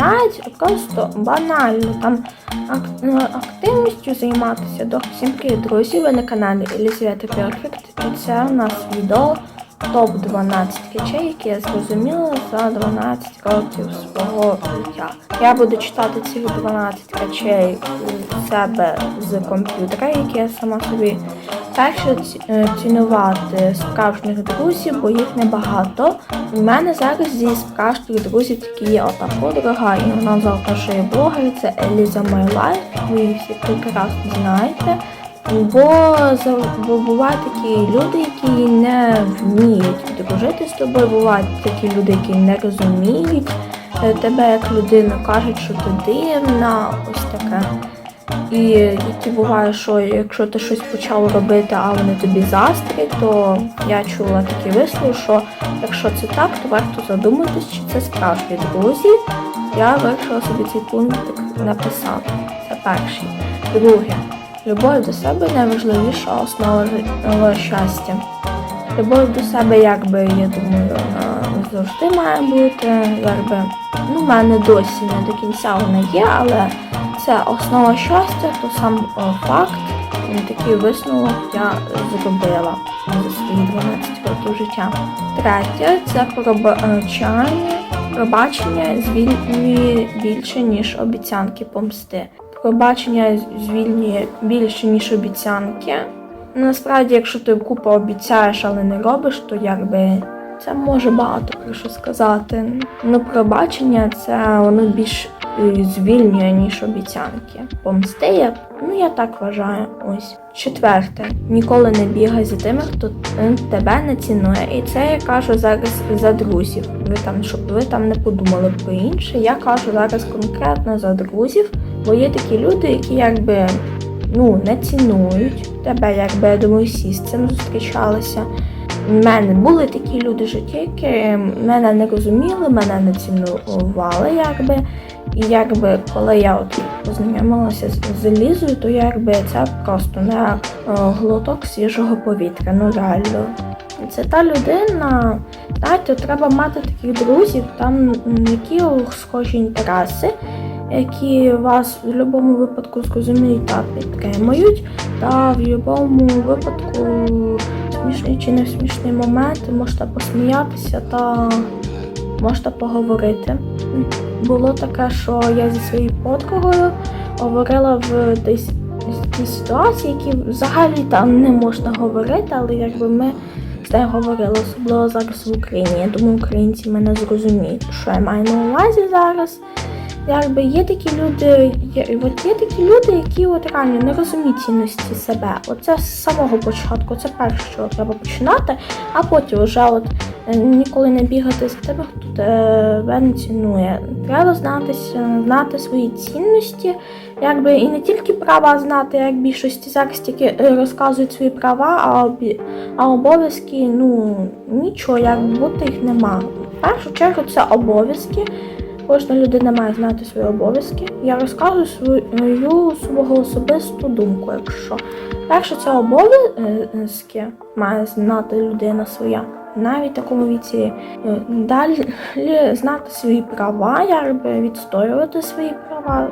починається просто банально там е, активністю займатися. До всім привіт, друзі, ви на каналі Елізавета Перфект. І це у нас відео топ 12 речей, які я зрозуміла за 12 років свого життя. Я буду читати ці 12 речей у себе з комп'ютера, які я сама собі Перше цінувати справжніх друзів, бо їх небагато. У мене зараз зі справжніх друзів тільки є ота подруга, і вона завтра ще є блогер, це Еліза Life. Ви її всі прекрасно знаєте. Бо, бо бувають такі люди, які не вміють дружити з тобою. Бувають такі люди, які не розуміють е, тебе як людину, кажуть, що ти дивна, ось таке. І які буває, що якщо ти щось почав робити, а вони тобі заздрять, то я чула такі вислови, що якщо це так, то варто задуматись, чи це справжні друзі. Я вирішила собі цей пункт написати. Це перший. Друге. Любов до себе найважливіша основа щастя. Любов до себе, якби, я думаю, вона завжди має бути. Якби, ну, в мене досі не до кінця вона є, але це основа щастя, то сам о, факт, такий висновок я зробила за свої 12 років життя. Третє це пробачання. Пробачення звільнює більше, ніж обіцянки помсти. Пробачення звільнює більше, ніж обіцянки. Насправді, якщо ти купу обіцяєш, але не робиш, то якби це може багато про що сказати. Ну, пробачення це воно більш е, звільнює, ніж обіцянки. Помсти я, ну я так вважаю. Ось. Четверте, ніколи не бігай за тими, хто е, тебе не цінує. І це я кажу зараз за друзів. Ви там, щоб ви там не подумали про інше. Я кажу зараз конкретно за друзів, бо є такі люди, які якби ну, не цінують тебе, якби я думаю, всі з цим зустрічалися. У мене були такі люди в житті, які мене не розуміли, мене не цінували, якби. І якби коли я от познайомилася з, з Лізою, то якби це просто не глоток свіжого повітря. Ну реально. Це та людина, знаєте, треба мати таких друзів, там які схожі інтереси, які вас в будь-якому випадку зрозуміють та підтримують, та в будь-якому випадку смішний чи не смішний момент можете посміятися та можете поговорити. Було таке, що я зі своєю подругою говорила в десь ситуації, які взагалі там не можна говорити, але якби ми з нею говорили, особливо зараз в Україні. Я думаю, українці мене зрозуміють, що я маю на увазі зараз. Якби є такі люди, є, от є такі люди, які от реально не розуміють цінності себе. Оце з самого початку, це перше, що треба починати, а потім вже от е, ніколи не бігати за тебе, хто тебе не цінує. Треба знатися, знати свої цінності, якби і не тільки права знати, як більшості зараз тільки е, розказують свої права, а, обі- а обов'язки, ну нічого, як будто їх нема. В першу чергу це обов'язки. Кожна людина має знати свої обов'язки. Я розказую свою свого особисту думку, якщо. Перше, це обов'язки має знати людина своя. Навіть такому віці Е, далі знати свої права, якби відстоювати свої права,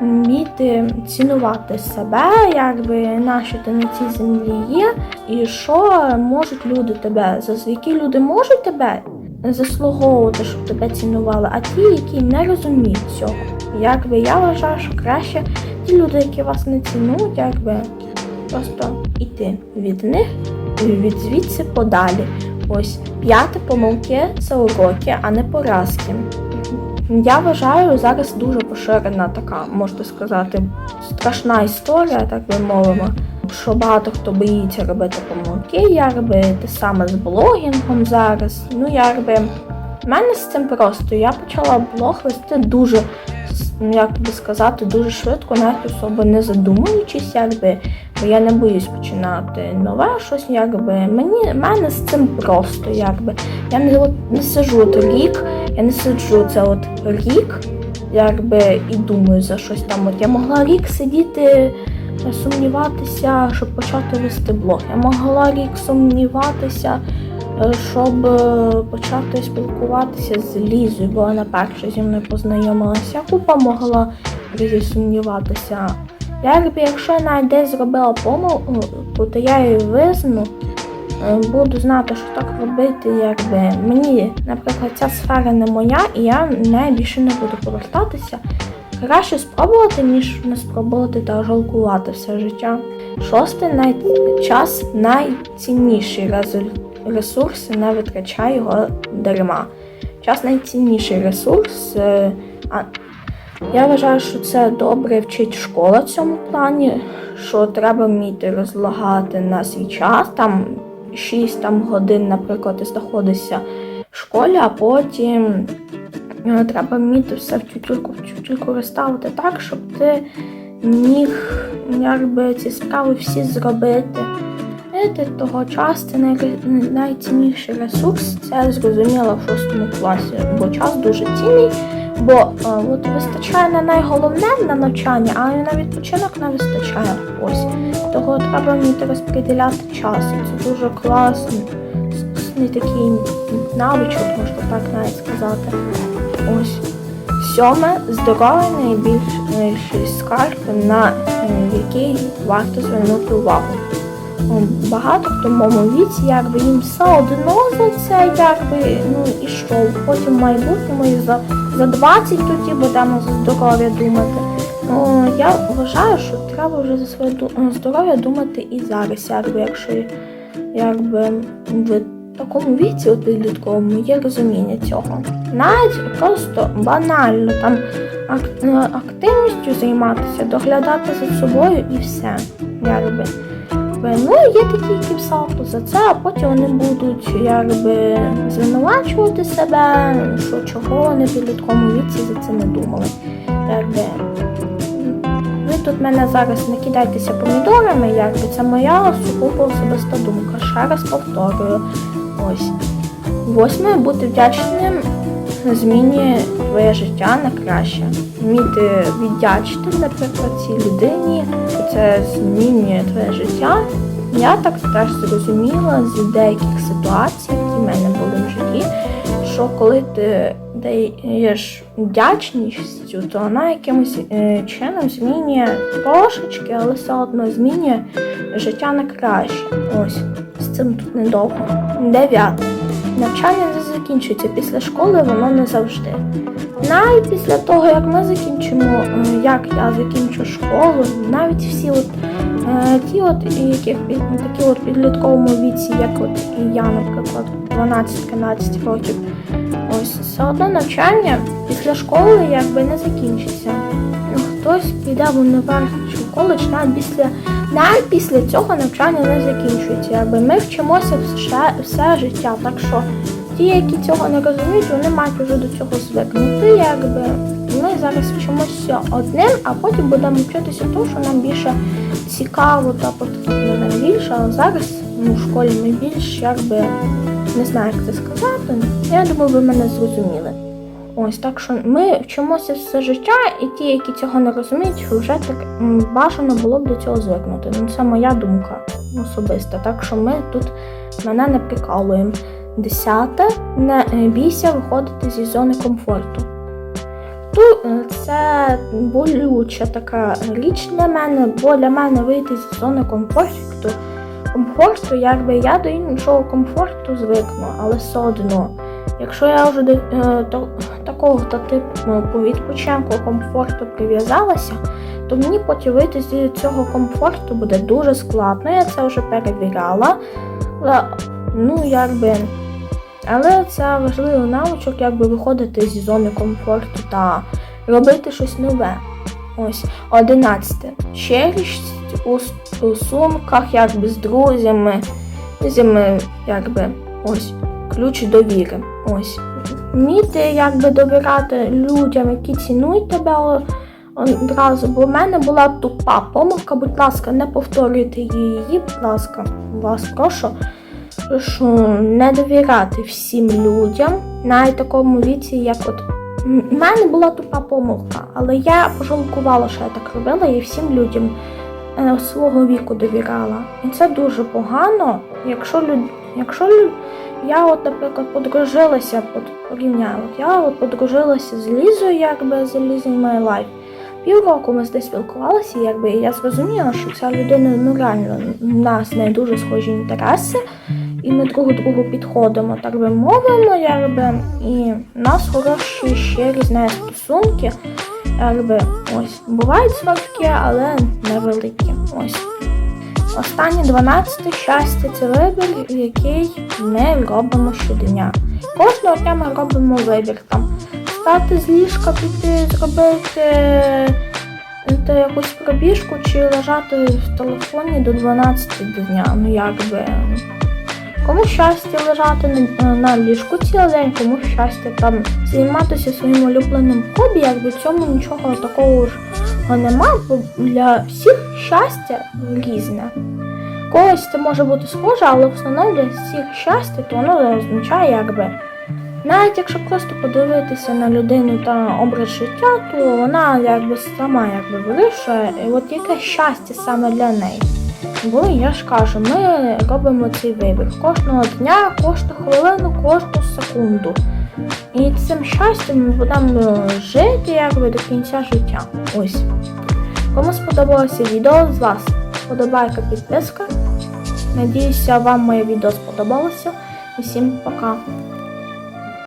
вміти цінувати себе, якби на що ти на цій землі є, і що можуть люди тебе, за які люди можуть тебе заслуговувати, щоб тебе цінували, а ті, які не розуміють цього. Якби я вважаю, що краще ті люди, які вас не цінують, якби просто йти від них і від звідси подалі. Ось п'яте помилки це уроки, а не поразки. Я вважаю, зараз дуже поширена така, можна сказати, страшна історія, так би мовимо, що багато хто боїться робити помилки, якби те саме з блогінгом зараз. Ну, якби в мене з цим просто. Я почала блог вести дуже, як би сказати, дуже швидко, навіть особо не задумуючись, якби, бо я не боюсь починати нове щось, якби. Мені мене з цим просто, якби. Я не, от, не сиджу от рік, я не сиджу це от рік, якби, і думаю за щось там. От я могла рік сидіти сумніватися, щоб почати вести блог. Я могла рік сумніватися, е, щоб е, почати спілкуватися з Лізою, бо вона перша зі мною познайомилася. Купа могла разів сумніватися. Якби якщо я навіть десь зробила помилку, то я її визну, е, буду знати, що так робити, якби мені, наприклад, ця сфера не моя, і я в більше не буду повертатися. Краще спробувати, ніж не спробувати та жалкувати все життя. Шосте най... час найцінніший ресурс, не витрачай його дарма. Час найцінніший ресурс. е, А я вважаю, що це добре вчить школа в цьому плані, що треба вміти розлагати на свій час, там 6 там, годин, наприклад, ти знаходишся в школі, а потім е, треба вміти все в тютюльку, в тютюльку розставити так, щоб ти міг якби ці справи всі зробити. Знаєте, того часу це найцінніший ресурс, це я зрозуміла в шостому класі, бо час дуже цінний, бо е, от вистачає на найголовне на навчання, а на відпочинок не вистачає. Ось того треба вміти розподіляти час. Це дуже класний с- такий навичок, можна так навіть сказати. Ось. Сьоме здоров'я найбільший скарб, на е, який варто звернути увагу. Ну, Багато в моєму віці, якби їм все одно за це, якби, ну і що, потім в майбутньому і за, за 20 тоді будемо за здоров'я думати. Ну, я вважаю, що треба вже за своє здоров'я думати і зараз, якби, якщо якби в такому віці, от підлітковому, є розуміння цього. Навіть просто банально там е, активністю займатися, доглядати за собою і все. Якби. Ну, є такі, які всалку за це, а потім вони будуть якби звинувачувати себе, що чого вони в підлітковому віці за це не думали. Якби, ви тут мене зараз не кидайтеся помідорами, якби це моя сугубо особиста думка. Ще раз повторюю. Ось. Восьме бути вдячним змінює твоє життя на краще. Вміти віддячити, наприклад, цій людині, це змінює твоє життя. Я так теж зрозуміла з деяких ситуацій, які в мене були в житті, що коли ти даєш вдячністю, то вона якимось е, чином змінює трошечки, але все одно змінює життя на краще. Ось з цим тут недовго. Дев'яте. Навчання не закінчується після школи, воно не завжди. Навіть після того, як ми закінчимо, е, як я закінчу школу, навіть всі от е, ті, от, під такі от підлітковому віці, як от і я, наприклад, 12-13 років, ось все одно навчання після школи якби не закінчиться. Хтось піде в універ коледж навіть після навіть після цього навчання не закінчується. Якби ми вчимося все, все життя. Так що ті, які цього не розуміють, вони мають вже до цього звикнути. Якби ми зараз вчимося одним, а потім будемо вчитися тому, що нам більше цікаво та потрібно нам більше. А зараз ну, в школі ми більш якби не знаю, як це сказати. Я думаю, ви мене зрозуміли. Ось так що ми вчимося все життя, і ті, які цього не розуміють, вже так бажано було б до цього звикнути. Ну це моя думка особиста. Так що ми тут мене не прикалуємо. Десяте, не е, бійся виходити зі зони комфорту. Тут е, це болюча така річ для мене, бо для мене вийти зі зони комфорту, комфорту, якби я до іншого комфорту звикну, але все одно. Якщо я вже до е, такого та типу по відпочинку комфорту прив'язалася, то мені вийти з цього комфорту буде дуже складно. Я це вже перевіряла. Але, ну, якби. Але це важливий навичок, якби виходити зі зони комфорту та робити щось нове. Ось, одинадцяте. Щирість у стосунках, якби з друзями, друзями, якби ось ключ довіри. Ось. Вміти якби довіряти людям, які цінують тебе одразу, бо в мене була тупа помилка, будь ласка, не повторюйте її, будь ласка, вас прошу. Прошу не довіряти всім людям, навіть такому віці, як от в мене була тупа помилка, але я пожалкувала, що я так робила, і всім людям е, свого віку довіряла. І це дуже погано, якщо люд... якщо, я от, наприклад, подружилася, порівняю, от я от подружилася з Лізою, якби з Лізою My Life. Півроку ми з нею спілкувалися, якби я зрозуміла, що ця людина ну реально в нас не дуже схожі інтереси, і ми друг другу підходимо, так би мовимо, якби, і в нас хороші щирі з нею стосунки. Якби ось бувають сварки, але невеликі. Ось. Останнє 12 щастя це вибір, який ми робимо щодня. Кожного дня ми робимо вибір там встати з ліжка, піти, зробити е, та якусь пробіжку чи лежати в телефоні до 12 дня. Ну якби. Кому щастя лежати на, ліжку цілий день, кому щастя там займатися своїм улюбленим хобі, якби цьому нічого такого ж нема, для всіх щастя різне. Когось це може бути схоже, але в основному для всіх щастя, то воно означає якби. Навіть якщо просто подивитися на людину та образ життя, то вона якби сама якби вирішує, і от яке щастя саме для неї. Бо я ж кажу, ми робимо цей вибір кожного дня, кожну хвилину, кожну секунду. І цим щастям ми будемо жити якби до кінця життя. Ось. Кому сподобалося відео з вас? Подобайка, підписка. Надіюся, вам моє відео сподобалося. Усім пока!